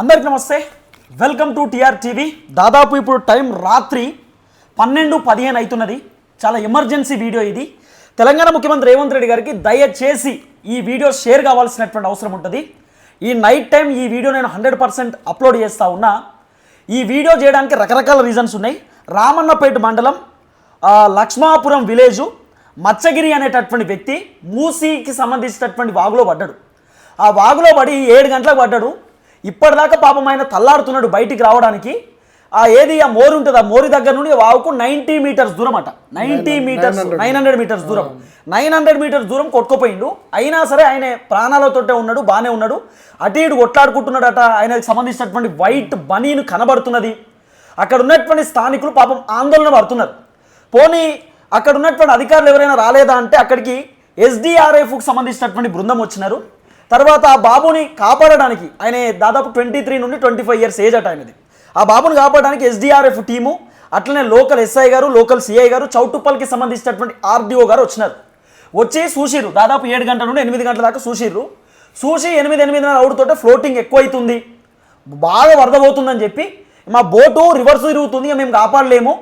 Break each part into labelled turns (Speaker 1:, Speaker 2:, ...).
Speaker 1: అందరికి నమస్తే. Welcome to TR TV దాదాపు ఇప్పుడు టైం రాత్రి పన్నెండు పదిహేను అవుతున్నది. చాలా ఎమర్జెన్సీ వీడియో ఇది. తెలంగాణ ముఖ్యమంత్రి రేవంత్ రెడ్డి గారికి దయచేసి ఈ వీడియో షేర్ కావాల్సినటువంటి అవసరం ఉంటుంది. ఈ నైట్ టైం ఈ వీడియో నేను హండ్రెడ్ పర్సెంట్ అప్లోడ్ చేస్తా ఉన్నా. ఈ వీడియో చేయడానికి రకరకాల రీజన్స్ ఉన్నాయి. రామన్నపేట మండలం లక్ష్మాపురం విలేజు మత్స్యగిరి అనేటటువంటి వ్యక్తి మూసీకి సంబంధించినటువంటి వాగులో పడ్డాడు. ఆ వాగులో పడి ఏడు గంటలకు పడ్డాడు. ఇప్పటిదాకా పాపం ఆయన తల్లాడుతున్నాడు బయటికి రావడానికి. ఆ ఏది ఆ మోరు ఉంటుంది ఆ మోరి దగ్గర నుండి వాగుకు నైంటీ మీటర్స్ దూరం అట. Ninety meters nine hundred. Meters దూరం. నైన్ హండ్రెడ్ మీటర్స్ దూరం కొట్టుకుపోయిండు. అయినా సరే ఆయన ప్రాణాలతోటే ఉన్నాడు బాగానే ఉన్నాడు. అటు ఇటు కొట్లాడుకుంటున్నాడట. ఆయనకు సంబంధించినటువంటి వైట్ బనీను కనబడుతున్నది. అక్కడ ఉన్నటువంటి స్థానికులు పాపం ఆందోళన పడుతున్నారు. పోనీ అక్కడ ఉన్నటువంటి అధికారులు ఎవరైనా రాలేదా అంటే అక్కడికి ఎస్డిఆర్ఎఫ్కు సంబంధించినటువంటి బృందం వచ్చినారు. తర్వాత ఆ బాబుని కాపాడడానికి ఆయన దాదాపు ట్వంటీ త్రీ నుండి ట్వంటీ ఫైవ్ ఇయర్స్ ఏజ్ అట ఆయనది. ఆ బాబుని కాపాడడానికి ఎస్డిఆర్ఎఫ్ టీము అట్లనే లోకల్ ఎస్ఐ గారు లోకల్ సిఐ గారు చౌటుప్పల్కి సంబంధించినటువంటి ఆర్డీఓ గారు వచ్చినారు. వచ్చి చూసిర్రు దాదాపు ఏడు గంటల నుండి ఎనిమిది గంటల దాకా చూసిర్రు. చూసి ఎనిమిది ఎనిమిదిన్నర అవుడుతోటే ఫ్లోటింగ్ ఎక్కువ అవుతుంది బాగా వరదపోతుందని చెప్పి మా బోటు రివర్స్ తిరుగుతుంది మేము కాపాడలేము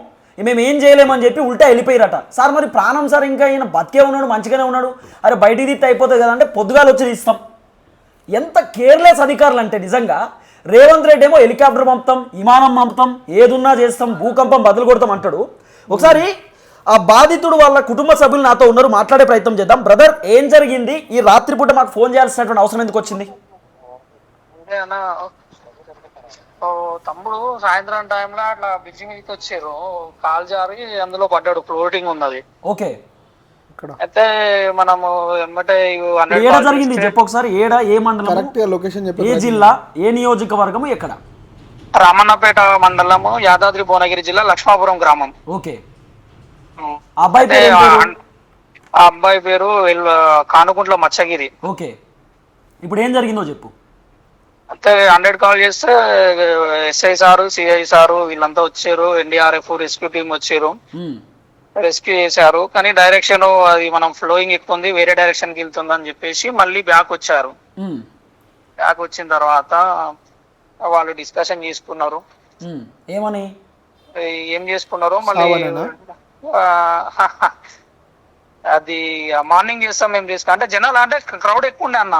Speaker 1: మేము ఏం చేయలేమని చెప్పి ఉల్టా వెళ్ళిపోయారట. సార్ మరి ప్రాణం సార్ ఇంకా ఈయన బతికే ఉన్నాడు మంచిగానే ఉన్నాడు. అరే బయటికి తీస్తే అయిపోతుంది కదంటే పొద్దుగాలు వచ్చి తీస్తాం. ఎంత కేర్లెస్ అధికారులు అంటే నిజంగా రేవంత్ రెడ్డి ఏమో హెలికాప్టర్ పంపుతాం విమానం పంపుతాం ఏదున్నా చేస్తాం భూకంపం బదులు కొడతాం అంటాడు. ఒకసారి ఆ బాధితుడు వాళ్ళ కుటుంబ సభ్యులు నాతో ఉన్నారు మాట్లాడే ప్రయత్నం చేద్దాం. బ్రదర్ ఏం జరిగింది? ఈ రాత్రిపూట మాకు ఫోన్ చేయాల్సినటువంటి అవసరం ఎందుకు వచ్చింది?
Speaker 2: తమ్ముడు సాయంత్రం టైంలో అట్లా మీదకి వచ్చారు. కాల్ జారి అందులో పడ్డాడు ఫ్లోటింగ్ ఉన్నది.
Speaker 1: ఓకే.
Speaker 2: అయితే మనము ఎమ్మటే
Speaker 1: ఏడ జరిగింది? చెప్పు ఒకసారి. ఏడ ఏ మండలం
Speaker 3: కరెక్ట్గా లొకేషన్ చెప్పి
Speaker 1: ఏ జిల్లా ఏ నియోజకవర్గము ఎక్కడ?
Speaker 2: రామన్నపేట మండలము యాదాద్రి భువనగిరి జిల్లా లక్ష్మాపురం గ్రామం.
Speaker 1: ఓకే. ఆ అబ్బాయి పేరు ఏం పేరు?
Speaker 2: ఆ- ఆ అబ్బాయి పేరు ఎల్- కానుకుంట్ల మచ్చగిరి
Speaker 1: ఓకే. ఇప్పుడు ఏం జరిగిందో చెప్పు.
Speaker 2: అయితే హండ్రెడ్ కాల్ చేస్తే ఎస్ఐ సారు సిఐ సారు వీళ్ళంతా వచ్చారు. ఎన్డీఆర్ఎఫ్ రెస్క్యూ టీం వచ్చారు.
Speaker 1: ఉమ్,
Speaker 2: రెస్క్యూ చేశారు. కానీ డైరెక్షన్ అది మనం ఫ్లోయింగ్ ఎక్కువ ఉంది వేరే డైరెక్షన్కి వెళ్తుంది అని చెప్పేసి మళ్ళీ బ్యాక్ వచ్చారు. బ్యాక్ వచ్చిన తర్వాత వాళ్ళు డిస్కషన్ చేసుకున్నారు.
Speaker 1: ఏమని?
Speaker 2: ఏ- చేసుకున్నారో మళ్ళీ అది మార్నింగ్ చేస్తాం మేము చేసుకున్నాం అంటే జనాలు అంటే క్రౌడ్ ఎక్కువ ఉండే అన్న.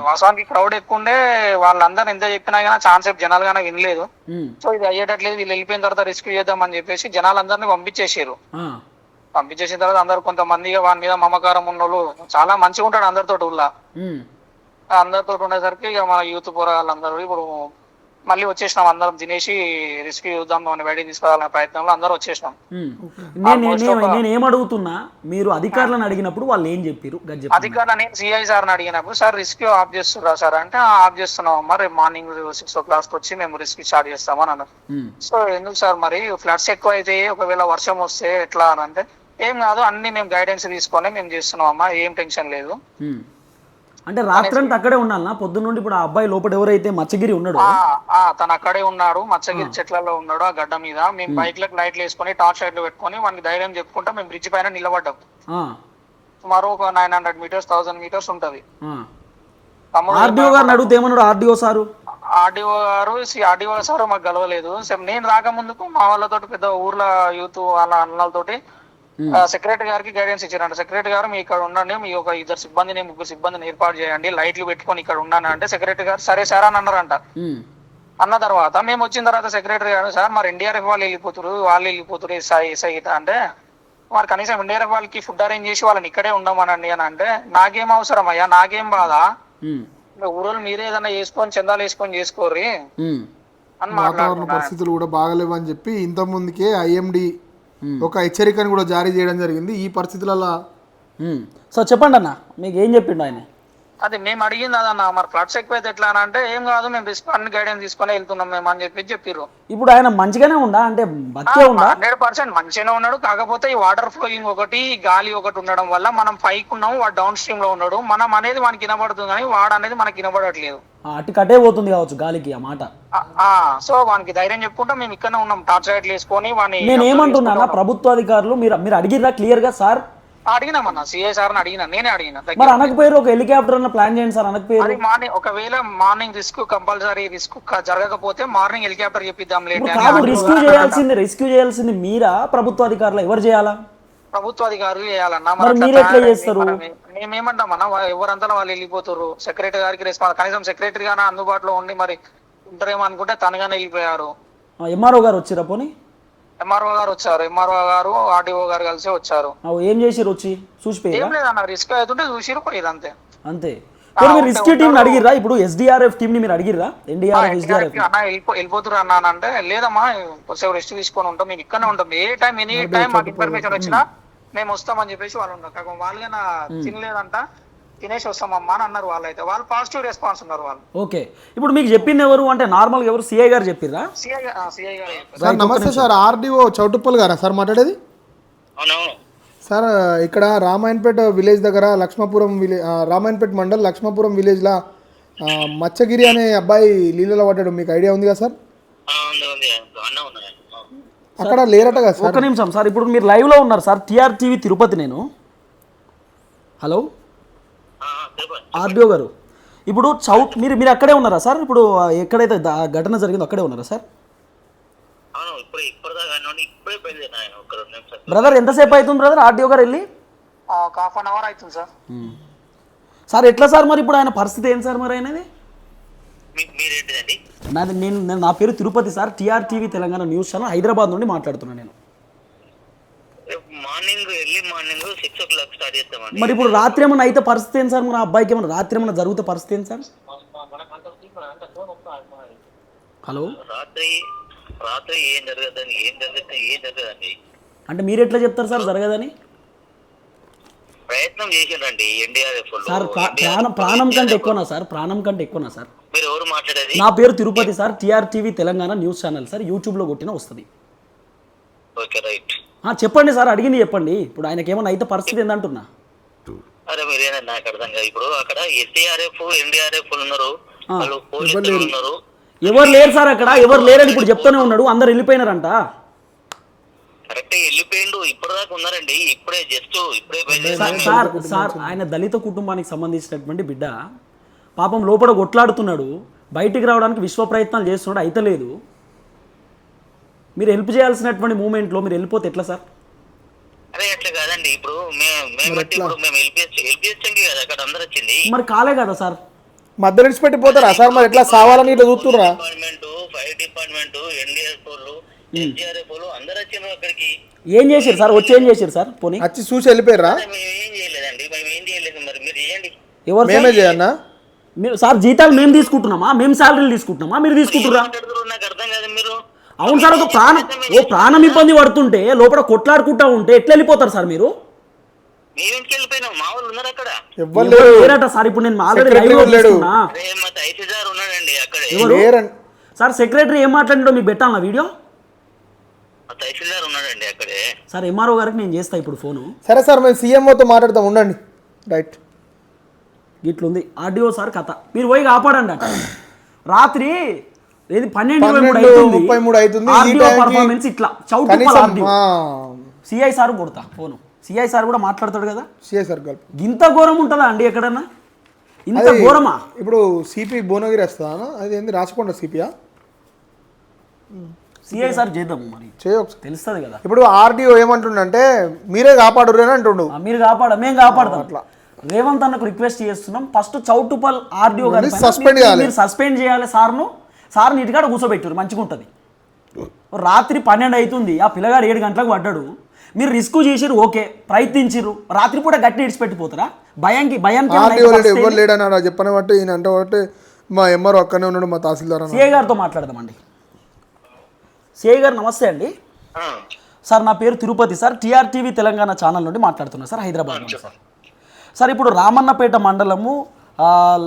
Speaker 2: వాస్తవానికి క్రౌడ్ ఎక్కువ ఉండే వాళ్ళందరూ ఎంత చెప్పినా కానీ ఛాన్స్ జనాలు కానీ వినలేదు. సో ఇది అయ్యేటట్లేదు వీళ్ళు వెళ్ళిపోయిన తర్వాత రెస్క్యూ చేద్దాం అని చెప్పేసి జనాలందరినీ పంపించేసారు. పంపించేసిన తర్వాత అందరు కొంతమంది వాని మీద మమకారం ఉన్నోళ్ళు చాలా మంచిగా ఉంటాడు అందరితో
Speaker 1: ఉమ్,
Speaker 2: అందరితో ఉండేసరికి ఇక మన యూత్ పోరాళ్ళందరూ ఇప్పుడు మళ్ళీ వచ్చేసినాం అందరం తినేసి రిస్క్ చూద్దాం బయటికి తీసుకురావాలనే ప్రయత్నంలో అందరూ వచ్చేసినాం.
Speaker 1: ఉమ్. నేను నేను-
Speaker 2: Almost
Speaker 1: నేను
Speaker 2: ఒక-
Speaker 1: నేను ఏమడుగుతున్నా మీరు అధికారులను అడిగినప్పుడు వాళ్ళు ఏం చెప్పారు.
Speaker 2: అధికారులు నేను సిఐ సార్ని అడిగినప్పుడు సార్ రిస్క్ ఆఫ్ చేస్తున్నా సార్? అంటే "ఆ, ఆఫ్ చేస్తున్నాం రేపు మార్నింగ్ సిక్స్ ఓ క్లాక్ వచ్చి మేము రిస్క్ స్టార్ట్ చేస్తామని అన్నారు. సో ఎందుకు సార్ మరి? ఫ్లడ్స్ ఎక్కువ అయితే ఒకవేళ వర్షం వస్తే ఎట్లా? అని అంటే ఏం కాదు అన్ని మేము గైడెన్స్ తీసుకొని మేము చేస్తున్నాం అమ్మా ఏం టెన్షన్ లేదు.
Speaker 1: అంటే రాత్రంతా అక్కడే ఉండాలనా? పొద్దున్న నుండి ఇప్పుడు ఆ అబ్బాయి లోపల ఎవరైతే మచ్చగిరి ఉన్నాడో?
Speaker 2: తను అక్కడే ఉన్నాడు మచ్చగిరి చెట్లలో ఉన్నాడు ఆ గడ్డ మీద. మేము బైక్లకు లైట్లు వేసుకొని టార్చ్ లైట్లు పెట్టుకొని వానికి ధైర్యం చెప్పుకుంటా మేము బ్రిడ్జ్ పైన నిలబడ్డాం. సుమారు ఒక nine hundred meters thousand meters ఉంటది.
Speaker 1: ఆర్డీఓ గారిని అడిగితే ఏమన్నాడు ఆర్డీఓ సారు?
Speaker 2: ఆర్డీఓ గారు ఆర్డీఓ సార్ మాకు గలవలేదు నేను రాకముందుకు మా వాళ్ళతో పెద్ద ఊర్ల యూత్ వాళ్ళ అన్నలతోటి సెక్రటరీ గారికి గైడెన్స్ ఇచ్చారంట. సెక్రటరీ గారు మీ ఇక్కడ ఉండండి. మీ ఒక ఇద్దరు సిబ్బందిని ముగ్గురు సిబ్బందిని ఏర్పాటు చేయండి. లైట్లు పెట్టుకొని ఇక్కడ ఉండండి అంటే సెక్రటరీ గారు సరే సార్ అని అన్నారంట.
Speaker 1: ఉమ్,
Speaker 2: అన్న తర్వాత మేము వచ్చిన తర్వాత సెక్రటరీ గారు సార్ మరి ఎన్డీఆర్ఎఫ్ వాళ్ళు వెళ్ళిపోతారు వాళ్ళు వెళ్ళిపోతారు ఎస్ఐ ఎస్ఐ అంటే మరి కనీసం ఎన్డీఆర్ఎఫ్ వాళ్ళకి ఫుడ్ అరేంజ్ చేసి వాళ్ళని ఇక్కడే ఉండమనండి అని అంటే నాకేం అవసరం అయ్యా నాకేం బాధ?
Speaker 1: ఉమ్,
Speaker 2: ఊరోళ్ళు మీరే ఏదైనా చేసుకొని చందాలు వేసుకొని చేసుకోర్రి? అని
Speaker 3: వాతావరణ
Speaker 2: మాట్లాడుతున్నారు.
Speaker 3: పరిస్థితులు కూడా బాగలేవు అని చెప్పి ఇంత ముందుకే ఐఎండి ఒక హెచ్చరికను కూడా జారీ చేయడం జరిగింది. ఈ పరిస్థితులలో.
Speaker 1: సో చెప్పండి అన్న మీకు ఏం చెప్పిండు ఆయన?
Speaker 2: అది మేము అడిగింది అదన్న మరి ఫ్లడ్స్ ఎక్కువైతే ఎట్లా అని అంటే ఏం కాదు మేము రిస్క్ అన్ని గైడెన్స్ తీసుకొని వెళ్తున్నాం మేము అని చెప్పి చెప్పిర్రు.
Speaker 1: ఇప్పుడు ఆయన మంచిగానే ఉందా? అంటే బతికే ఉందా?
Speaker 2: హండ్రెడ్ పర్సెంట్ మంచిగానే ఉన్నాడు. కాకపోతే ఈ వాటర్ ఫ్లోయింగ్ ఒకటి గాలి ఒకటి ఉండడం వల్ల మనం పైకి ఉన్నాము వాడు డౌన్ స్ట్రీమ్లో ఉన్నాడు. మనం అనేది మనకి వినబడుతుంది కానీ వాడు అనేది మనకి వినబడట్లేదు.
Speaker 1: అటు కట్టే పోతుంది కావచ్చు గాలికి ఆ మాట.
Speaker 2: సో వానికి ధైర్యం చెప్పుకుంటా మేము ఇక్కడనే ఉన్నాం. టార్చ్ లైట్లు వేసుకొని వాని
Speaker 1: నేను ఏమంటున్నానా ప్రభుత్వ అధికారులు మీరు మీరు అడిగిర్రా క్లియర్గా సార్
Speaker 2: అడిగినామన్న సిఐ సార్ని అడిగినా నేనే అడిగిన.
Speaker 1: మరి అనకపోయారు ఒక హెలికాప్టర్ అన్న ప్లాన్ చేయండి సార్ అనకపోయారు
Speaker 2: అది మార్నింగ్ ఒకవేళ మార్నింగ్ రిస్క్ కంపల్సరీ రిస్క్ జరగకపోతే మార్నింగ్ హెలికాప్టర్ చెప్పిద్దాం లేట్
Speaker 1: కాదు రెస్క్యూ చేయాల్సింది రెస్క్యూ చేయాల్సింది మీరా? ప్రభుత్వ అధికారులు? ఎవరు చేయాలా?
Speaker 2: ప్రభుత్వ అధికారులు చేయాలన్నా
Speaker 1: మరి మీరు ఎట్లా. చేస్తారు?
Speaker 2: మనం- మేమేమంటామన్నా ఎవరంతా వాళ్ళు వెళ్ళిపోతారు సెక్రటరీ గారికి రెస్పాన్స్ కనీసం సెక్రటరీ గానే అందుబాటులో ఉండి మరి ఉంటారేమో అనుకుంటే తనగానే వెళ్ళిపోయారు.
Speaker 1: ఎంఆర్ఓ గారు వచ్చిరా పోనీ?
Speaker 2: ఎంఆర్ఓ గారు వచ్చారు. ఎంఆర్ఓ గారు ఆర్డీఓ గారు కలిసి వచ్చారు.
Speaker 1: ఏం చేసిరు వచ్చి? చూసిపోయారా
Speaker 2: ఏం లేదన్న రిస్క్ అవుతుంటే చూసిరు పోయేది అంతే.
Speaker 1: అంతే. రెస్క్యూ టీం అడిగిర్రా? ఇప్పుడు ఎస్డిఆర్ఎఫ్ టీం ని మీరు అడిగిర్రా? ఎన్డీఆర్ఎఫ్ ఎస్డిఆర్ఎఫ్
Speaker 2: అన్న వెళ్ళిపో వెళ్ళిపోతురు అన్న అని అంటే లేదమ్మా కొద్దిసేపు రెస్ట్ తీసుకొని ఉంటాం మేము ఇక్కడనే ఉంటాం. ఏ టైం ఎనీ టైం మాకు ఇన్ఫర్మేషన్ వచ్చినా మేము వస్తామని చెప్పేసి వాళ్ళు ఉన్నారు. కాకపోతే వాళ్ళుగా నా తినలేదంట. తినేసి వస్తామమ్మా అని అన్నారు వాళ్ళు అయితే వాళ్ళు పాజిటివ్ రెస్పాన్స్ ఉన్నారు వాళ్ళు.
Speaker 1: ఓకే. ఇప్పుడు మీకు చెప్పింది ఎవరు అంటే నార్మల్గా ఎవరు సిఐ గారు చెప్పిర్రా?
Speaker 2: సిఐ సిఐ గారు చెప్పారు.
Speaker 3: సార్ నమస్తే సార్ ఆర్డీఓ చౌటుప్పల్ గారా సార్ మాట్లాడేది?
Speaker 4: అవునవును.
Speaker 3: సార్ ఇక్కడ రామాయణపేట విలేజ్ దగ్గర లక్ష్మాపురం విలేజ్ రామాయణపేట మండల్ లక్ష్మాపురం విలేజ్లో మచ్చగిరి అనే అబ్బాయి నీళ్ళలో పడ్డాడు. మీకు ఐడియా ఉంది కదా సార్?
Speaker 4: ఆ, ఉంది ఉంది. అన్న ఉన్నాయి
Speaker 3: అక్కడ లేరట కదా సార్
Speaker 1: ఒక్క నిమిషం సార్ ఇప్పుడు మీరు లైవ్లో ఉన్నారు సార్ టీఆర్ టీవీ తిరుపతి నేను. హలో? ఆర్డిఓ గారు. ఇప్పుడు చౌట్ మీరు మీరు అక్కడే ఉన్నారా సార్? ఇప్పుడు ఎక్కడైతే ఘటన జరిగిందో అక్కడే ఉన్నారా సార్? బ్రదర్ ఎంతసేపు అవుతుంది బ్రదర్ ఆర్డిఓ గారు వెళ్ళి?
Speaker 2: ఒక హాఫ్ అన్ అవర్ అవుతుంది సార్.
Speaker 1: సార్ ఎట్లా సార్ మరి ఇప్పుడు ఆయన పరిస్థితి ఏం సార్ మరి ఆయనది? నాది నేను నేను- నా పేరు Tirupati sir. TR TV Telangana news channel Hyderabad నుండి మాట్లాడుతున్నాను నేను.
Speaker 4: Morning early morning six o'clock start చేస్తామండి
Speaker 1: మరి ఇప్పుడు రాత్రి ఏమైనా అయితే పరిస్థితి ఏంటి సార్? మన అబ్బాయికి ఏమైనా రాత్రి ఏమైనా జరిగితే పరిస్థితి ఏంటి సార్? హలో?
Speaker 4: రాత్రి రాత్రి ఏం జరగదండి ఏం జరగదు ఏం జరగదండి.
Speaker 1: అంటే మీరు ఎట్లా చెప్తారు సార్? జరగదని?
Speaker 4: ప్రయత్నం చేసిండ్రండి ఎన్డీఆర్ఎఫ్
Speaker 1: సార్ ప్రా- ప్రాణం ప్రాణం కంటే ఎక్కువనా సార్? ప్రాణం కంటే ఎక్కువనా సార్?
Speaker 4: మీరు ఎవరు మాట్లాడేది?
Speaker 1: నా పేరు Tirupati sir. TR TV Telangana news channel sir. యూట్యూబ్లో కొట్టిన వస్తుంది.
Speaker 4: Okay right.
Speaker 1: చెప్పండి సార్ అడిగింది చెప్పండి. ఇప్పుడు ఆయనకి ఏమైనా అయితే పరిస్థితి ఏందంటున్నా?
Speaker 4: అరే మీరేనండి నాకు అర్థం కాదు. ఇప్పుడు అక్కడ ఎస్డీఆర్ఎఫ్ ఎన్డీఆర్ఎఫ్ ఉన్నారు. వాళ్ళు పోలీసులు ఉన్నారు.
Speaker 1: ఎవరు లేరు సార్ అక్కడ? ఎవరు లేరని ఇప్పుడు చెప్తూనే ఉన్నాడు. అందరు వెళ్ళిపోయినారంట.
Speaker 4: కరెక్ట్ వెళ్ళిపోయిండు. ఇప్పటిదాకా ఉన్నారండి. ఇప్పుడే జస్ట్ ఇప్పుడే
Speaker 1: సార్ సార్ సార్ ఆయన దళిత కుటుంబానికి సంబంధించినటువంటి బిడ్డ. పాపం లోపల కొట్లాడుతున్నాడు. బయటికి రావడానికి విశ్వ ప్రయత్నాలు చేస్తున్నాడు. అయితలేదు. మీరు హెల్ప్ చేయాల్సినటువంటి మూమెంట్లో మీరు వెళ్ళిపోతే ఎట్లా సార్?
Speaker 4: అరే అట్లా కాదండి. ఇప్పుడు మేము మేమంటే ఇప్పుడు మేము ఎల్పిఎస్ ఎల్పిఎస్ఎంకి కదా అక్కడ అందరు వచ్చింది.
Speaker 1: మరి కాలే కదా సార్?
Speaker 3: మధ్య విడిచిపెట్టి పోతారా సార్? మరి ఎట్లా సావాలని ఇట్లా చూస్తుర్రా
Speaker 4: డిపార్ట్మెంట్ ఫైర్ డిపార్ట్మెంట్ ఎన్డీఎస్ అందరు అక్కడికి.
Speaker 1: ఏం చేశారు సార్? వచ్చి ఏం చేశారు సార్? పోనీ.
Speaker 3: వచ్చి చూసి వెళ్ళిపోయారా
Speaker 4: మేము ఏం చేయలేదండి. మేము ఏం చేయలేదు మరి. మీరు చేయండి.
Speaker 1: ఎవరు సార్?
Speaker 3: మేమే చేయన్నా
Speaker 1: మీరు సార్ జీతాలు మేము తీసుకుంటున్నామా? మేము శాలరీలు తీసుకుంటున్నామా? మీరు తీసుకుంటురా
Speaker 4: మాట్లాడుతున్నారు? నాకు అర్థం కాదు మీరు.
Speaker 1: అవును సార్ ఒక ప్రాణం ఓ ప్రాణం ఇబ్బంది పడుతుంటే లోపల కొట్లాడుకుంటా ఉంటే ఎట్లా వెళ్ళిపోతారు సార్ మీరు? లేరట సార్? ఇప్పుడు నేను ఆల్రెడీ సార్ సెక్రటరీ ఏం మాట్లాడిండో మీకు పెట్టాలన్నా వీడియో?
Speaker 4: మా తహసీల్దార్ ఉన్నాడండి అక్కడే.
Speaker 1: సార్ ఎంఆర్ఓ గారికి నేను చేస్తా ఇప్పుడు ఫోను.
Speaker 3: సరే సార్ మేము సీఎంఓతో మాట్లాడతాం ఉండండి. రైట్.
Speaker 1: ఇట్లుంది ఆర్డీఓ సార్ కథ. మీరు పోయి కాపాడండి అట. రాత్రి ఏది పన్నెండు ఇరవై మూడు అవుతుంది
Speaker 3: ముప్పై మూడు అవుతుంది
Speaker 1: పర్ఫార్మెన్స్ ఇట్లా. చౌటు సిఐ సార్ కొడతా ఫోను. సిఐ సార్ కూడా మాట్లాడతాడు కదా?
Speaker 3: సిఐ సార్
Speaker 1: ఇంత ఘోరం ఉంటుందా అండి ఎక్కడన్నా? ఇంత ఘోరమా?
Speaker 3: ఇప్పుడు సిపి భువనగిరి వస్తుందా? అది ఏంది రాచకొండ సిపియా
Speaker 1: సిఐ సార్ చేద్దాం మరి.
Speaker 3: చేయ ఒకసారి.
Speaker 1: తెలుస్తుంది కదా.
Speaker 3: ఇప్పుడు ఆర్డీఓ ఏమంటుండంటే మీరే కాపాడురు అని అంటుండు.
Speaker 1: మీరు కాపాడ మేము కాపాడతాం. రేవంత్ అన్నకు రిక్వెస్ట్ చేస్తున్నాం. ఫస్ట్ చౌటుపల్ ఆర్డీఓ గారి మీరు-
Speaker 3: చేయాలి.
Speaker 1: సస్పెండ్ చేయాలి సార్ను. సార్ నీటికాడ కూర్చోబెట్టారు మంచిగా ఉంటుంది రాత్రి పన్నెండు అవుతుంది ఆ పిల్లగాడు ఏడు గంటలకు పడ్డాడు. మీరు రిస్క్ చేసిరు ఓకే ప్రయత్నించిరు రాత్రిపూట గట్టి ఇడిచిపెట్టిపోతారా భయానికి పరిస్థితి
Speaker 3: ఎవరు లేడని అలా చెప్పని బట్టి ఈయన అంటే మా ఎంఆర్ఓ అక్కనే ఉన్నాడు మా తహసీల్దార్
Speaker 1: సిఐ గారితో మాట్లాడదామండి. సిఐ గారు నమస్తే అండి.
Speaker 4: ఆ,
Speaker 1: సార్ నా పేరు Tirupati sir. TR TV Telangana channel నుండి మాట్లాడుతున్నా సార్ హైదరాబాద్ నుండి సార్ సార్ ఇప్పుడు రామన్నపేట మండలము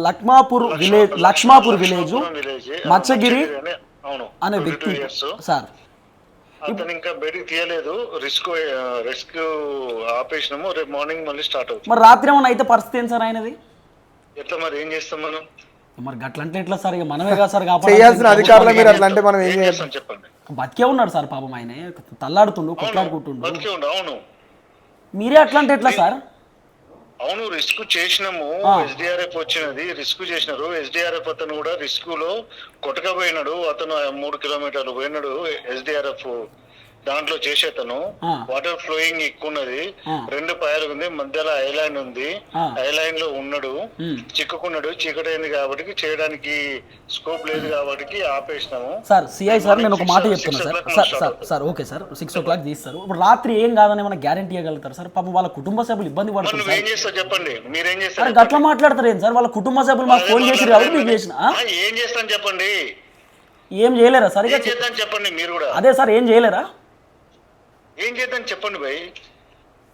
Speaker 1: Lakmapur village Lakshmapur village
Speaker 5: village
Speaker 1: Macchagiri
Speaker 5: అనే- అవును
Speaker 1: అనే
Speaker 5: 22
Speaker 1: వ్యక్తి. సార్.
Speaker 5: అతను ఇంకా బయటికి తీయలేదు రిస్క్ రిస్క్ ఆపేసినాము రేపు మార్నింగ్ మళ్ళీ స్టార్ట్ అవుతుంది.
Speaker 1: మరి రాత్రి ఏమైనా అయితే పరిస్థితి ఏంటి సార్ ఆయనది?
Speaker 5: ఎట్లా మరి ఏం చేస్తాం మనం?
Speaker 1: మరి గట్లంటే ఎట్లా సార్ ఇక మనమే కదా సార్
Speaker 3: చేయాల్సిన అధికారులు మీరు అట్లా అంటే మనం ఏం
Speaker 5: ఏం
Speaker 3: చేయాలి?
Speaker 5: చేస్తాం చెప్పండి.
Speaker 1: బతికే ఉన్నాడు సార్ పాపం ఆయన తల్లాడుతుండు కొట్లాడుకుంటుండు.
Speaker 5: బతికే అవును.
Speaker 1: మీరే అట్లా అంటే ఎట్లా సార్?
Speaker 5: అవును రిస్క్ చేసినాము. ఎస్డిఆర్ఎఫ్ వచ్చినది రిస్క్ చేసినారు. ఎస్డిఆర్ఎఫ్ అతను కూడా రిస్క్లో కొట్టకపోయినాడు. అతను మూడు కిలోమీటర్లు పోయినాడు ఎస్డిఆర్ఎఫ్ దాంట్లో చేసేతను. వాటర్ ఫ్లోయింగ్ ఎక్కువ ఉన్నది. రెండు పాయలు ఉంది మధ్యలో ఐలాండ్ ఉంది.
Speaker 1: ఆ.
Speaker 5: ఐలాండ్లో ఉన్నాడు. చిక్కుకున్నాడు చీకటైంది కాబట్టి చేయడానికి స్కోప్ లేదు కాబట్టి ఆపేసినాము.
Speaker 1: సార్ సిఐ సార్ నేను ఒక మాట చెప్తున్నా sir. Sir
Speaker 5: start
Speaker 1: sir sir okay sir. Six o'clock తీస్తారు. ఇప్పుడు రాత్రి ఏం కాదని ఏమైనా గ్యారంటీ ఇవ్వగలుగుతారు సార్? పాపం వాళ్ళ కుటుంబ సభ్యులు ఇబ్బంది
Speaker 5: నువ్వేం
Speaker 1: సార్.
Speaker 5: చేస్తావు చెప్పండి. మీరేం చేస్తారు
Speaker 1: గట్లా మాట్లాడతారు ఏం సార్? వాళ్ళ కుటుంబ సభ్యులు మాకు ఫోన్ చేసి కాబట్టి మీకు చేసిన
Speaker 5: ఏం చేస్తాను చెప్పండి.
Speaker 1: ఏం చేయలేరా సరిగా
Speaker 5: ఏం చేద్దాం చెప్పండి మీరు కూడా.
Speaker 1: అదే సార్ ఏం చేయలేరా?
Speaker 5: ఏం చేద్దాం చెప్పండి భయ్.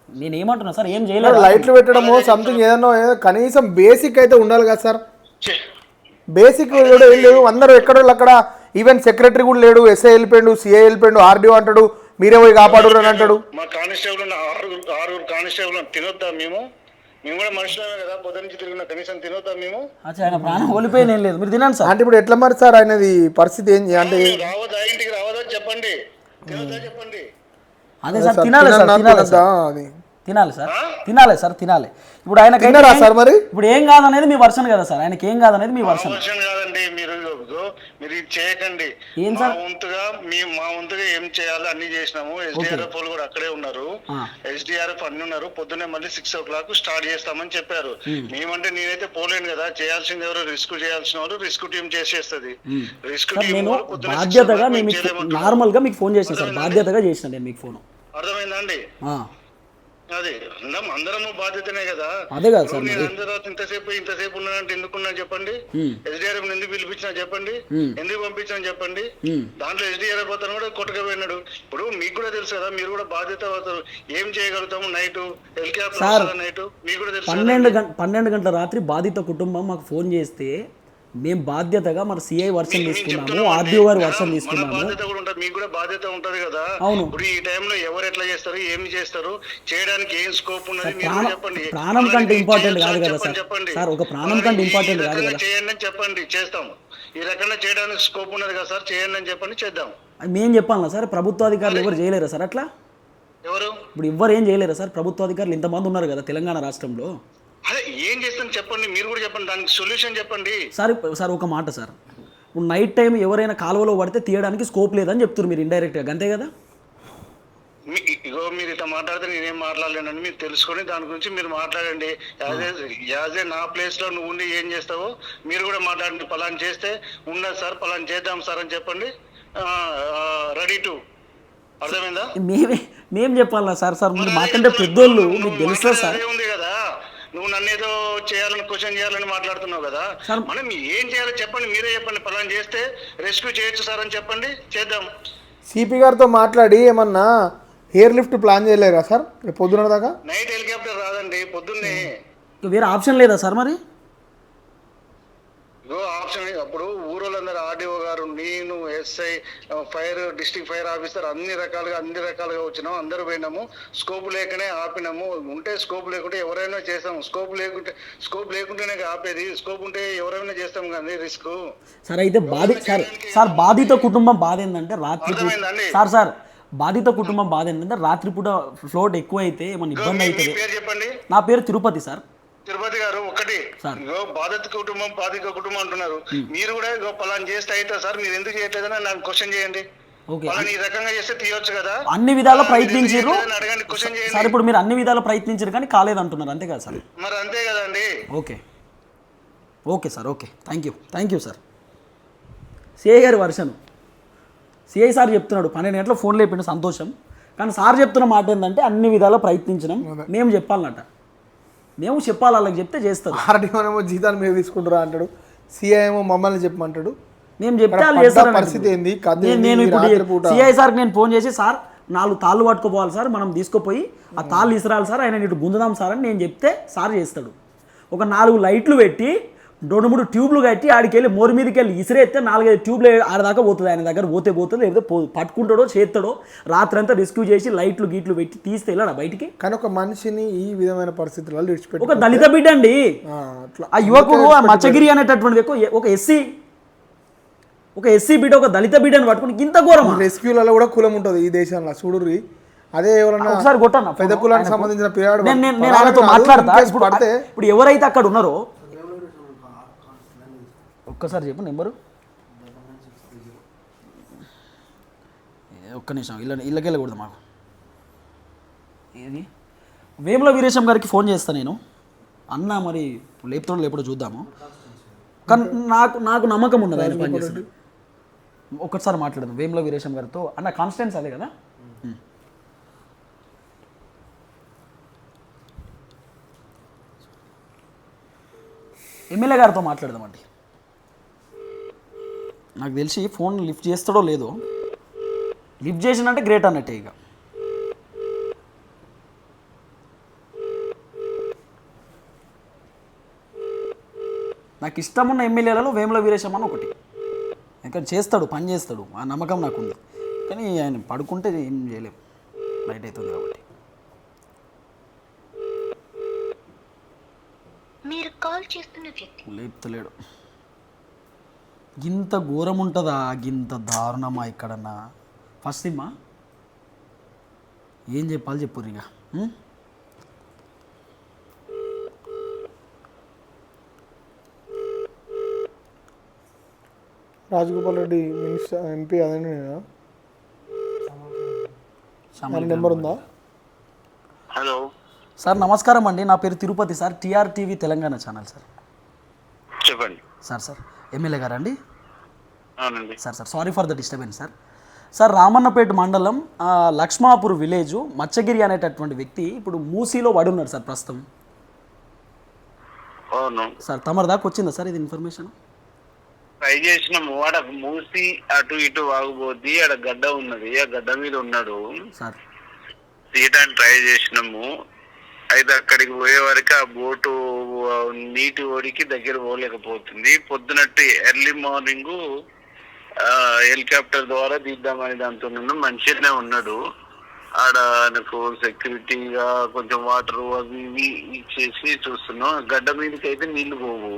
Speaker 1: నేను ఏమంటున్నా సార్? ఏం చేయలేరా
Speaker 3: లైట్లు పెట్టడము సంథింగ్ ఏదన్నా ఏదో కనీసం బేసిక్ అయితే ఉండాలి కదా సార్. బేసిక్ కూడా ఏం లేవు అందరూ ఎక్కడోళ్ళు అక్కడ ఈవెన్ సెక్రటరీ కూడా లేడు ఎస్ఐ వెళ్ళిపోయాడు సిఐ వెళ్ళిపోయాడు ఆర్డీఓ అంటాడు మీరే పోయి కాపాడు అని అంటాడు.
Speaker 5: మా కానిస్టేబుల్ ఆరుగురు ఆరుగురు కానిస్టేబుల్ తినొద్దా మేము? మేము కూడా మనుషులమే కదా పొద్దు నుంచి తిరిగిన కనీసం తినొద్దా మేము?
Speaker 1: ఆయన ప్రాణం కోల్పోయిన లేదు. మీరు తినండి సార్.
Speaker 3: అంటే ఇప్పుడు ఎట్లా మరి సార్ ఆయనది పరిస్థితి ఏం అంటే
Speaker 5: రావద్దా? ఇంటికి రావద్దా చెప్పండి. తినొద్దా చెప్పండి.
Speaker 1: అదే సార్ తినాలి సార్ తినాలి సార్. తినాలి సార్ తినాలి సార్ తినాలి. ఇప్పుడు ఆయన
Speaker 3: సార్ మరి?
Speaker 1: ఇప్పుడు ఏం కాదనేది మీ వర్షన్ కదా సార్. ఆయనకి ఏం కాదనేది మీ వర్షన్.
Speaker 5: కాదండి మీరు మీరు ఇది చేయకండి.
Speaker 1: ఏం
Speaker 5: మా
Speaker 1: సార్?
Speaker 5: వంతుగా మీ మా వంతుగా ఏం చేయాలో అన్ని చేసినాము. ఎస్డిఆర్ఎఫ్ వాళ్ళు కూడా అక్కడే ఉన్నారు. ఎస్డిఆర్ఎఫ్ అన్ని ఉన్నారు. పొద్దున్నే మళ్ళీ సిక్స్ ఓ క్లాక్ స్టార్ట్ చేస్తామని చెప్పారు. మేమంటే నేనైతే పోలేను కదా. చేయాల్సింది ఎవరు? రిస్క్ చేయాల్సిన వాళ్ళు రిస్క్ టీం చేసేస్తుంది. రిస్క్ టీం
Speaker 1: బాధ్యతగా నేను
Speaker 5: మేము
Speaker 1: మీకు
Speaker 5: చేయలేమంటున్నారు.
Speaker 1: నార్మల్గా మీకు ఫోన్ చేసిన సార్ బాధ్యతగా చేసిన నేను మీకు ఫోన్.
Speaker 5: అర్థమైందా అండి? అదే అందరం అందరము బాధ్యతనే కదా
Speaker 1: అదే కదా సార్
Speaker 5: నేను. అందరూ ఇంతసేపు ఇంతసేపు ఉన్నానంటే ఎందుకున్నా చెప్పండి. ఎస్డిఆర్ఎఫ్ ఎందుకు పిలిపించినా చెప్పండి. ఎందుకు పంపించినా చెప్పండి. దాంట్లో ఎస్డిఆర్ఎఫ్ అతను కూడా కొట్టకపోయినాడు ఇప్పుడు మీకు కూడా తెలుసు కదా మీరు కూడా బాధ్యత అవుతారు ఏం చేయగలుగుతాము నైట్ వస్తుందా నైట్ మీకు కూడా తెలుసు.
Speaker 1: పన్నెండు గంట పన్నెండు గంటల రాత్రి బాధిత కుటుంబం మాకు ఫోన్ చేస్తే మేము బాధ్యతగా మరి సిఐ వర్షన్ తీసుకున్నాము ఆర్డీఓ గారి వర్షన్
Speaker 5: మన
Speaker 1: తీసుకున్నాము.
Speaker 5: బాధ్యత కూడా ఉంటుంది మీకు కూడా బాధ్యత ఉంటది కదా.
Speaker 1: అవును.
Speaker 5: ఇప్పుడు ఈ టైంలో ఎవరు ఎట్లా చేస్తారు ఏమి చేస్తారు చేయడానికి ఏం స్కోప్ ఉన్నది మీరు చెప్పండి.
Speaker 1: ప్రాణం కంటే
Speaker 5: చేయొచ్చా?
Speaker 1: కాదు కదా సార్.
Speaker 5: చెప్పండి.
Speaker 1: సార్, ఒక ప్రాణం కంటే important కాదు కదా.
Speaker 5: చేయండి అని చెప్పండి చేస్తాం. ఈ రకంగా చేయడానికి స్కోప్ ఉన్నది కదా సార్ చేయండి అని చెప్పండి చేద్దాం.
Speaker 1: మేము చెప్పాలా సార్? ప్రభుత్వ అధికారులు ఎవరు చేయలేరా సార్ అట్లా?
Speaker 5: ఎవరు?
Speaker 1: ఇప్పుడు ఎవ్వరు ఏం చేయలేరా సార్? ప్రభుత్వ అధికారులు ఇంతమంది ఉన్నారు కదా తెలంగాణ రాష్ట్రంలో.
Speaker 5: అదే ఏం చేస్తాం చెప్పండి మీరు కూడా చెప్పండి దానికి సొల్యూషన్ చెప్పండి.
Speaker 1: సార్ సార్ ఒక మాట సార్. ఇప్పుడు నైట్ టైం ఎవరైనా కాలువలో పడితే తీయడానికి స్కోప్ లేదని చెప్తున్నారు మీరు ఇండైరెక్ట్గా అంతే కదా?
Speaker 5: ఇగో మీరు ఇట్లా మాట్లాడితే నేనేం మాట్లాడలేనని మీరు తెలుసుకొని దాని గురించి మీరు మాట్లాడండి. యాజ్ ఏ యాజ్ ఏ నా ప్లేస్లో నువ్వు ఉండి ఏం చేస్తావో మీరు కూడా మాట్లాడండి. పలాన్ చేస్తే ఉన్నది సార్ పలాన్ చేద్దాం సార్ అని చెప్పండి. Ready to. అర్థమైందా?
Speaker 1: మేమే మేము చెప్పాలా సార్? సార్ మీరు మాకంటే పెద్దోళ్ళు
Speaker 5: నువ్వు
Speaker 1: మీకు తెలుసా సార్
Speaker 5: మాట్లాడేది అదే ఉంది కదా నువ్వు నన్ను ఏదో చేయాలని క్వశ్చన్ చేయాలని మాట్లాడుతున్నావు కదా.
Speaker 1: సార్-
Speaker 5: మనం ఏం చేయాలో చెప్పండి మీరే చెప్పండి పలాన్ చేస్తే రెస్క్యూ చేయొచ్చు సార్ అని చెప్పండి చేద్దాం.
Speaker 3: సిపి గారితో మాట్లాడి ఏమన్నా హెయిర్ లిఫ్ట్ ప్లాన్ చేయలేరా సార్? రేపు పొద్దున దాకా?
Speaker 5: నైట్ హెలికాప్టర్ రాదండి పొద్దున్నే.
Speaker 1: వేరే ఆప్షన్ లేదా సార్ మరి?
Speaker 5: ఆప్షన్ అప్పుడు ఊరోళ్ళందరూ ఆర్డీఓ గారు నేను SI fire district fire officer అన్ని రకాలుగా అన్ని రకాలుగా వచ్చినాము అందరూ పోయినాము. స్కోప్ లేకనే ఆపినాము. ఉంటే స్కోప్ లేకుంటే ఎవరైనా చేస్తాం. స్కోప్ లేకుంటే స్కోప్ లేకుంటేనే ఆపేది. స్కోప్ ఉంటే ఎవరైనా చేస్తాం కానీ రిస్క్.
Speaker 1: సార్ అయితే బాధి సార్ సార్ బాధిత కుటుంబం బాధ ఏంటంటే రాత్రి? సార్ సార్ బాధిత కుటుంబం బాధ ఏంటంటే రాత్రిపూట ఫ్లోట్ ఎక్కువ అయితే ఏమైనా ఇబ్బంది అవుతుంది. నా పేరు తిరుపతి సార్.
Speaker 5: తిరుపతి గారు ఒకటి
Speaker 1: సార్.
Speaker 5: ఇగో బాధిత కుటుంబం బాధిత కుటుంబం అంటున్నారు. మీరు కూడా ఇగో పలాన్ చేస్తే అయితే సార్ మీరు ఎందుకు చేయట్లేదని నాకు క్వశ్చన్ చేయండి. ఈ రకంగా చేస్తే తీయొచ్చు కదా.
Speaker 1: అన్ని విధాలా ప్రయత్నించారు
Speaker 5: అడగండి క్వశ్చన్ చేయండి.
Speaker 1: సార్ ఇప్పుడు మీరు అన్ని విధాలా ప్రయత్నించారు కానీ కాలేదంటున్నారు అంతే కదా సార్?
Speaker 5: మరి అంతే కదండి.
Speaker 1: Okay. Okay sir okay. Thank you thank you sir. CI గారి వర్షను. సిఐ సార్ చెప్తున్నాడు పన్నెండు గంటల ఫోన్ లేపిండు సంతోషం. కానీ సార్ చెప్తున్న మాట ఏంటంటే అన్ని విధాలా ప్రయత్నించినాం. మేము చెప్పాలన్నట మేము చెప్పాలి వాళ్ళకి చెప్తే చేస్తారు.
Speaker 3: ఆర్డీఓనేమో జీతాలు మీరు తీసుకుంటారా అంటాడు. సిఐ ఏమో మమ్మల్ని చెప్పమంటాడు.
Speaker 1: మేము చెప్తే వాళ్ళు చేస్తారు
Speaker 3: పరిస్థితి ఏంది?
Speaker 1: నేను ఇప్పుడు? సిఐ సార్కి నేను ఫోన్ చేసి సార్ నాలుగు తాళ్ళు పట్టుకుపోవాలి సార్ మనం తీసుకుపోయి ఆ తాళ్ళు ఇసరాలి సార్ ఆయన ఇటు గుంజుదాం సార్ అని నేను చెప్తే సార్ చేస్తాడు. ఒక నాలుగు లైట్లు పెట్టి రెండు మూడు ట్యూబ్లు కట్టి ఆడికి వెళ్ళి మోరి మీదకి వెళ్ళి ఇసిరేస్తే నాలుగైదు ట్యూబ్లు ఆడదాకా పోతుంది. ఆయన దగ్గర పోతే పోతుంది లేకపోతే పో పట్టుకుంటాడో చేస్తాడో రాత్రంతా రెస్క్యూ చేసి లైట్లు గీట్లు పెట్టి తీస్తే వెళ్ళాడా బయటికి?
Speaker 3: కానీ ఒక మనిషిని ఈ విధమైన పరిస్థితులలో విడిచిపెట్టి
Speaker 1: ఒక దళిత బిడ్డ అండి
Speaker 3: ఆ,
Speaker 1: యువకుడు ఆ మచ్చగిరి అనేటటువంటి వ్యక్తి ఒక ఎస్సీ ఒక ఎస్సీ బిడ్డ ఒక దళిత బిడ్డని పట్టుకుని ఇంత ఘోరమా?
Speaker 3: రెస్క్యూలలో కూడా కులం ఉంటుంది ఈ దేశంలో. చూడుర్రి అదే ఎవరన్నా
Speaker 1: ఒకసారి
Speaker 3: పెద్ద కులానికి సంబంధించిన పిల్లాడు
Speaker 1: నేను ఆయనతో మాట్లాడతా. ఇప్పుడు ఎవరైతే అక్కడ ఉన్నారో ఒక్కసారి చెప్పు నెంబరు? ఒక్క నిమిషం ఇళ్ళ ఇళ్ళకి వెళ్ళకూడదు మాకు. ఏది? వేముల వీరేశం గారికి ఫోన్ చేస్తా నేను. అన్న మరి లేపుతాడో లేపుడో చూద్దాము. కానీ నాకు నాకు నమ్మకం ఉన్నది ఆయన పని చేస్తాడు ఒక్కసారి మాట్లాడదాం వేముల వీరేశం గారితో. అన్న కాన్స్టెన్స్ అదే కదా. ఎమ్మెల్యే గారితో మాట్లాడదామండి. నాకు తెలిసి ఫోన్ లిఫ్ట్ చేస్తాడో లేదో. లిఫ్ట్ చేసినంటే గ్రేట్ అన్నట్టే ఇక. నాకు ఇష్టమున్న ఎమ్మెల్యేలలో వేముల వీరేశం అని ఒకటి. ఇంకా చేస్తాడు పని చేస్తాడు. ఆ నమ్మకం నాకు ఉంది కానీ ఆయన పడుకుంటే ఏం చేయలేం. నైట్ అవుతుంది కాబట్టి.
Speaker 6: మీరు కాల్ చేస్తున్న వ్యక్తి.
Speaker 1: లేపుతలేడు. గింత ఘోరం ఉంటుందా గింత దారుణమా ఇక్కడన్నా? ఫస్ట్ సిమ్మా ఏం చెప్పాలి చెప్పు ఇక?
Speaker 3: రాజగోపాల్ రెడ్డి మినిస్టర్ ఎంపీ అదే
Speaker 1: శ్యామల
Speaker 3: నెంబర్ ఉందా?
Speaker 4: హలో.
Speaker 1: సార్ నమస్కారం అండి. నా పేరు Tirupati sir. TR TV Telangana channel sir.
Speaker 4: చెప్పండి.
Speaker 1: Sir sir. ఎమ్మెల్యే గారా అండి
Speaker 4: అవునండి.
Speaker 1: Sir sir sorry for the disturbance sir. Sir Ramannapet మండలం లక్ష్మాపూర్ విలేజ్ మచ్చగిరి అనేటటువంటి వ్యక్తి ఇప్పుడు మూసీలో పడున్నాడు సార్ ప్రస్తుతం. సార్ తమరి దాకా వచ్చిందా సార్ ఇది ఇన్ఫర్మేషన్?
Speaker 4: ట్రై చేసినాము ఆడ మూసి అటు ఇటు వాగుబోద్ది ఆడ గడ్డ ఉన్నది. ఆ గడ్డ మీద ఉన్నాడు. తీయడానికి ట్రై చేసినాము. అయితే అక్కడికి పోయే వరకు ఆ బోటు నీటి ఓడికి దగ్గర పోలేకపోతుంది. పొద్దునట్టు ఎర్లీ మార్నింగ్ హెలికాప్టర్ ద్వారా తీద్దామని దాంతో మంచిగానే ఉన్నాడు. ఆడ ఆయనకు సెక్యూరిటీగా కొంచెం వాటర్ అవి ఇవి ఇచ్చేసి చూస్తున్నాం. గడ్డ మీదకి అయితే నీళ్ళు పోవు.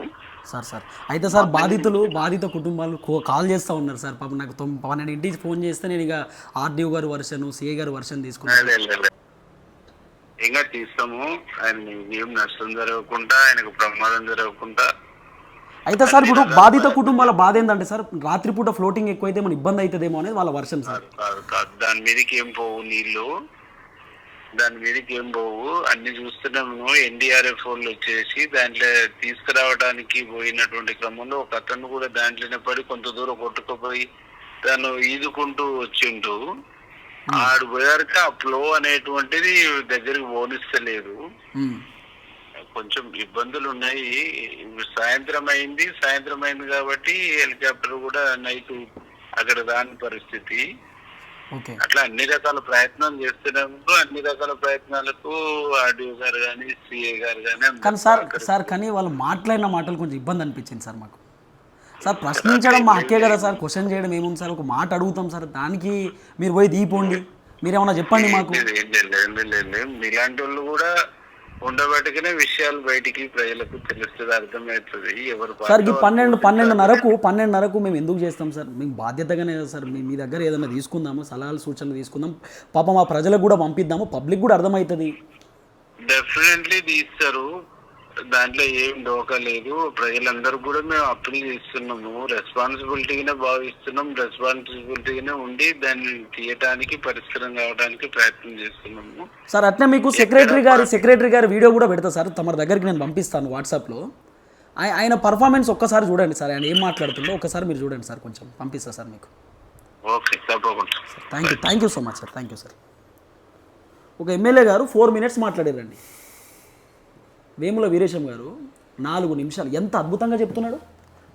Speaker 1: Sir sir. అయితే సార్ బాధితులు బాధిత కుటుంబాలు కాల్ చేస్తూ ఉన్నారు సార్. పాపం నాకు పన్నెండింటికి ఫోన్ చేస్తే నేను ఇక ఆర్డీఓ గారు వర్షన్ సిఏ గారు వర్షన్ తీసుకున్నాను.
Speaker 4: ఇంకా తీస్తాము. ఆయన ఏం నష్టం జరగకుండా ఆయనకు ప్రమాదం జరగకుండా.
Speaker 1: అయితే సార్ ఇప్పుడు బాధిత కుటుంబాల బాధ ఏంటంటే సార్ రాత్రిపూట ఫ్లోటింగ్ ఎక్కువైతే మన ఇబ్బంది అవుతుందేమో అనేది వాళ్ళ వర్షన్ సార్.
Speaker 4: కాదు కాదు దాని మీదకి ఏం పోవు నీళ్ళు దాని మీదకి ఏం పోవు. అన్ని చూస్తున్నాము. ఎన్డీఆర్ఎఫ్ వాళ్ళు వచ్చేసి దాంట్లో తీసుకురావడానికి పోయినటువంటి క్రమంలో ఒక అతను కూడా దాంట్లోనే పడి కొంత దూరం కొట్టుకుపోయి తను ఈదుకుంటూ వచ్చిండు. ఆడు పోయాక ఆ ఫ్లో అనేటువంటిది దగ్గరికి పోనిస్తలేదు.
Speaker 1: ఉమ్.
Speaker 4: కొంచెం ఇబ్బందులు ఉన్నాయి. సాయంత్రం అయింది. సాయంత్రం అయింది కాబట్టి హెలికాప్టర్ కూడా నైట్ అక్కడ రాని పరిస్థితి. అట్లా అన్ని రకాల ప్రయత్నాలు చేస్తున్నప్పుడు అన్ని రకాల ప్రయత్నాలకు ఆర్డీఓ గారు కానీ సిఏ గారు కానీ
Speaker 1: కానీ సార్ సార్ కానీ వాళ్ళు మాట్లాడిన మాటలు కొంచెం ఇబ్బంది అనిపించింది సార్ మాకు. సార్ ప్రశ్నించడం మా హక్కే కదా సార్ క్వశ్చన్ చేయడం ఏముంది సార్ ఒక మాట అడుగుతాం సార్ దానికి మీరు పోయి దీపోండి మీరేమన్నా చెప్పండి మాకు.
Speaker 4: ఇలాంటి వాళ్ళు కూడా ఉండబట్టుకునే విషయాలు బయటికి ప్రజలకు తెలుస్తుంది అర్థమవుతుంది. ఎవరు
Speaker 1: సార్ ఈ పన్నెండు పన్నెండున్నరకు పన్నెండున్నరకు మేము ఎందుకు చేస్తాం సార్? మేము బాధ్యతగానే కదా సార్ మీ మీ దగ్గర ఏదైనా తీసుకుందాము సలహాలు సూచనలు తీసుకుందాం. పాపం మా ప్రజలకు కూడా పంపిద్దాము పబ్లిక్ కూడా అర్థమవుతుంది.
Speaker 4: డెఫినెట్లీ తీస్తారు. దాంట్లో ఏం డోకా లేదు. ప్రజలందరూ కూడా మేము అప్పీల్ చేస్తున్నాము. రెస్పాన్సిబిలిటీగానే భావిస్తున్నాం. రెస్పాన్సిబిలిటీగానే ఉండి దాన్ని తీయటానికి పరిష్కారం కావడానికి ప్రయత్నం చేస్తున్నాము.
Speaker 1: సార్ అట్నే మీకు సెక్రటరీ గారి సెక్రటరీ గారి వీడియో కూడా పెడతా సార్. తమ దగ్గరికి నేను పంపిస్తాను వాట్సాప్లో. ఆయ- ఆయన పర్ఫార్మెన్స్ ఒక్కసారి చూడండి సార్. ఆయన ఏం మాట్లాడుతుండో ఒక్కసారి మీరు చూడండి సార్ కొంచెం. పంపిస్తా సార్ మీకు.
Speaker 4: ఓకే తప్పకుండా.
Speaker 1: Thank you thank you so much sir. Thank you sir. ఒక ఎమ్మెల్యే గారు ఫోర్ మినిట్స్ మాట్లాడారండి. వేముల వీరేశం గారు నాలుగు నిమిషాలు ఎంత అద్భుతంగా చెప్తున్నాడు?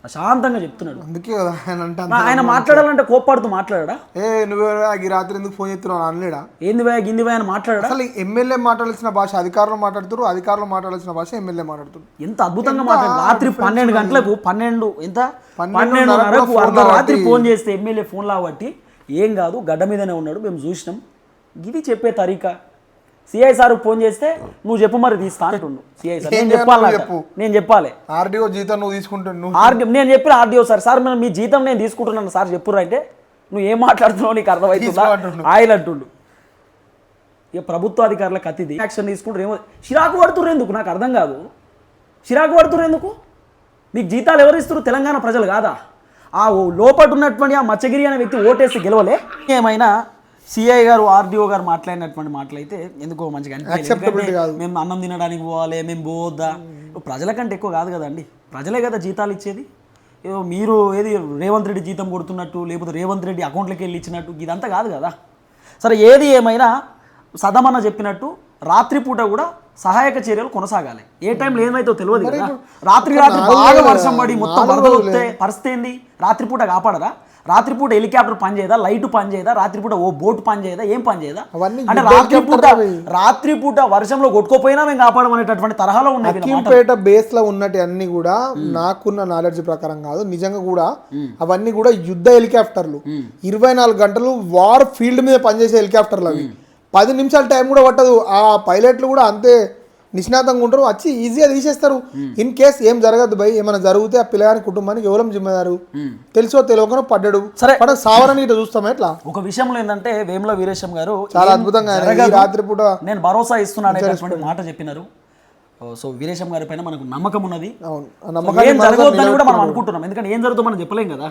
Speaker 1: ప్రశాంతంగా చెప్తున్నాడు.
Speaker 3: అందుకే కదా ఆయన అంటే
Speaker 1: ఆయన మాట్లాడాలంటే కోప్పాడుతూ మాట్లాడా
Speaker 3: ఏ నువ్వు ఈ రాత్రి ఎందుకు ఫోన్ చేస్తున్నావు అనలేడా?
Speaker 1: ఏంది వయ గింది అని మాట్లాడా
Speaker 3: అసలు ఎమ్మెల్యే మాట్లాడాల్సిన భాష అధికారులు మాట్లాడుతారు అధికారులు మాట్లాడాల్సిన భాష ఎమ్మెల్యే మాట్లాడుతారు
Speaker 1: ఎంత అద్భుతంగా మాట్లాడు రాత్రి పన్నెండు గంటలకు పన్నెండు ఎంత?
Speaker 3: పన్నెండున్నరకు
Speaker 1: అర్ధరాత్రి
Speaker 3: కాబట్టి-
Speaker 1: ఫోన్ చేస్తే ఎమ్మెల్యే ఫోన్ లాబట్టి ఏం కాదు గడ్డ మీదనే ఉన్నాడు మేము చూసినాం. ఇది చెప్పే తరీకా. సిఐ సార్ ఫోన్ చేస్తే నువ్వు చెప్పు మరి తీస్తా అంటుండు. CI sir. నేను చెప్పాలి
Speaker 3: చెప్పు.
Speaker 1: నేను చెప్పాలి.
Speaker 3: ఆర్డీఓ జీతం నువ్వు తీసుకుంటావు నువ్వు
Speaker 1: ఆర్డీ నేను చెప్పిన ఆర్డీఓ సార్ సార్ మరి మీ జీతం నేను తీసుకుంటున్నాను సార్ చెప్పుర్రా అంటే నువ్వు ఏం మాట్లాడుతున్నావు నీకు అర్థమవుతుందా?
Speaker 3: తీసుకో అంటుండు.
Speaker 1: ఇక ప్రభుత్వ అధికారుల కత్తిది యాక్షన్ తీసుకుంటారు ఏమో. చిరాకు పడుతుర్రు ఎందుకు? నాకు అర్థం కాదు. చిరాకు పడుతుర్రు ఎందుకు? మీకు జీతాలు ఎవరు ఇస్తారు తెలంగాణ ప్రజలు కాదా? ఆ ఓ లోపట ఉన్నటువంటి ఆ మచ్చగిరి అనే వ్యక్తి ఓటేసి గెలవలే. ఏమైనా సిఐ గారు ఆర్డీఓ గారు మాట్లాడినటువంటి మాటలు అయితే ఎందుకో మంచిగా అనిపించలేదు. మేము అన్నం తినడానికి పోవాలి మేము పోవద్దా? ప్రజల కంటే ఎక్కువ కాదు కదండి. ప్రజలే కదా జీతాలు ఇచ్చేది. మీరు ఏది రేవంత్ రెడ్డి జీతం కొడుతున్నట్టు లేకపోతే రేవంత్ రెడ్డి అకౌంట్లోకి వెళ్ళి ఇచ్చినట్టు ఇదంతా కాదు కదా. సరే ఏది ఏమైనా సదమన్న చెప్పినట్టు రాత్రిపూట కూడా సహాయక చర్యలు కొనసాగాలి. ఏ టైంలో ఏమైతే తెలియదు కదా. రాత్రి రాత్రి బాగా వర్షం పడి మొత్తం వరదలు. వస్తే పరిస్థితి ఏంది? రాత్రిపూట కాపాడరా? రాత్రిపూట హెలికాప్టర్ పని చేయదా? లైట్ పని చేయదా? రాత్రిపూట ఓ బోట్ పని చేయదా? ఏం పని చేయదా? అంటే రాత్రిపూట. రాత్రిపూట వర్షంలో కొట్టుకోపోయినా మేము కాపాడమనేటటువంటి తరహాలో ఉన్నాయి
Speaker 3: బేస్లో ఉన్నటి అన్ని కూడా నాకున్న నాలెడ్జ్ ప్రకారం కాదు నిజంగా కూడా అవన్నీ కూడా యుద్ధ హెలికాప్టర్లు. ఇరవై నాలుగు గంటలు వార్ ఫీల్డ్ మీద పనిచేసే హెలికాప్టర్లు అవి. పది నిమిషాల టైం కూడా పట్టదు. ఆ పైలట్లు కూడా అంతే నిష్ణాతంగా ఉంటారు. వచ్చి ఈజీగా తీసేస్తారు. ఇన్ కేస్ ఏం జరగదు భయ్ ఏమైనా జరిగితే ఆ పిల్లగాని కుటుంబానికి ఎవరం జిమ్మేదారు తెలుసో తెలియకనో పడ్డాడు.
Speaker 1: సరే.
Speaker 3: పడ సావరని ఇట్లా చూస్తాం ఎట్లా?
Speaker 1: ఒక విషయంలో ఏంటంటే వేముల వీరేశం గారు
Speaker 3: చాలా అద్భుతంగా రాత్రిపూట
Speaker 1: నేను భరోసా ఇస్తున్నా అనేటటువంటి మాట చెప్పినారు. సో వీరేశం గారి పైన మనకు నమ్మకం ఉన్నది. ఏం జరగవద్దని కూడా మనం. అనుకుంటున్నాం. ఎందుకంటే ఏం జరుగుతుందో మనం చెప్పలేం కదా.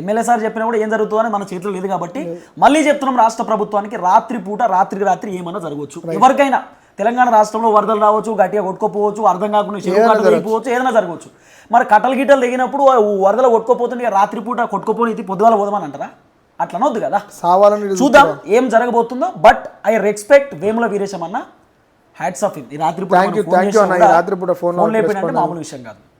Speaker 1: ఎమ్మెల్యే సార్ చెప్పినా కూడా ఏం జరుగుతుందని మన చేతిలో లేదు కాబట్టి మళ్ళీ చెప్తున్నాం రాష్ట్ర ప్రభుత్వానికి రాత్రి పూట రాత్రికి రాత్రి ఏమన్నా జరగవచ్చు. ఎవరికైనా తెలంగాణ రాష్ట్రంలో వరదలు రావచ్చు గట్టిగా కొట్టుకోపోవచ్చు అర్థం కాకుండా చెరువు కట్ట తెగిపోవచ్చు ఏదైనా జరగవచ్చు. మరి కట్టలు గిట్టలు తెగినప్పుడు ఆ వరదలు కొట్టుకోపోతుంటే రాత్రి పూట కొట్టుకోపోని ఇది పొద్దుగాల పోదామని అంటారా? అట్లా అనొద్దు కదా చూద్దాం ఏం జరగబోతుందో. But I respect Vemula Veeresham అన్న. హ్యాట్స్ ఆఫ్ ఈ రాత్రి
Speaker 3: Thank you, thank you అన్న. phone లో
Speaker 1: ఫోన్ మామూలు విషయం కాదు